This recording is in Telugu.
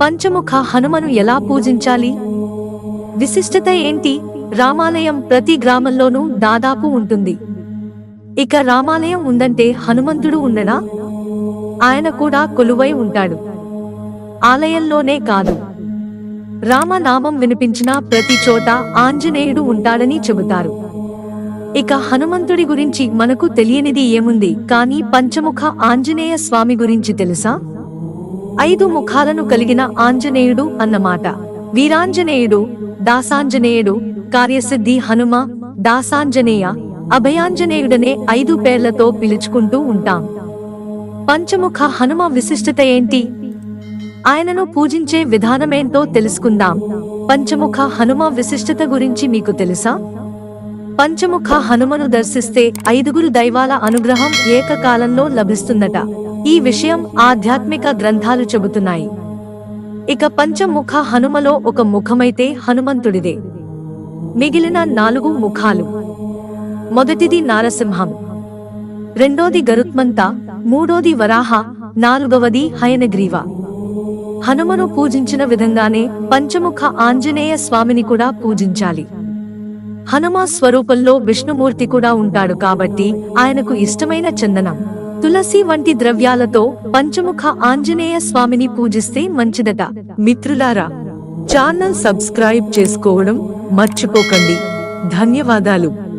పంచముఖ హనుమను ఎలా పూజించాలి? విశిష్టత ఏంటి? రామాలయం ప్రతి గ్రామంలోనూ దాదాపు ఉంటుంది. ఇక రామాలయం ఉందంటే హనుమంతుడు ఉండడా ఆయన కూడా కొలువై ఉంటాడు. ఆలయంలోనే కాదు. రామనామం వినిపించిన ప్రతి చోట ఆంజనేయుడు ఉంటాడని చెబుతారు. ఇక హనుమంతుడి గురించి మనకు తెలియనిది ఏముంది? కానీ పంచముఖ ఆంజనేయ స్వామి గురించి తెలుసా? ఐదు ముఖాలను కలిగిన ఆంజనేయుడు అన్నమాట. వీరాంజనేయుడు దాసాంజనేయుడు కార్యసిద్ధి హనుమ దాసాంజనేయ అభయాంజనేయుడనే ఐదు పేర్లతో పిలుచుకుంటూ ఉంటాం. పంచముఖ హనుమ విశిష్టత ఏంటి? ఆయనను పూజించే విధానమేంటో తెలుసుకుందాం. పంచముఖ హనుమ విశిష్టత గురించి మీకు తెలుసా? పంచముఖ హనుమను దర్శిస్తే ఐదుగురు దైవాల అనుగ్రహం ఏకకాలంలో లభిస్తుందట. ఈ విషయం ఆధ్యాత్మిక గ్రంథాలు చెబుతున్నాయి. ఇక పంచముఖ హనుమలో ఒక ముఖమైతే హనుమంతుడిదే. మిగిలిన నాలుగు ముఖాలు. మొదటిది నారసింహం. రెండోది గరుత్మంత. మూడోది వరాహ. నాలుగవది హయనగ్రీవ. హనుమను పూజించిన విధంగానే పంచముఖ ఆంజనేయ స్వామిని కూడా పూజించాలి. హనుమ స్వరూపంలో విష్ణుమూర్తి కూడా ఉంటాడు కాబట్టి ఆయనకు ఇష్టమైన చందనం. తులసి వంటి ద్రవ్యాలతో పంచముఖ ఆంజనేయ స్వామిని పూజిస్తే మంచిదట. మిత్రులారా ఛానల్ సబ్స్క్రైబ్ చేసుకోవడం మర్చిపోకండి. ధన్యవాదాలు.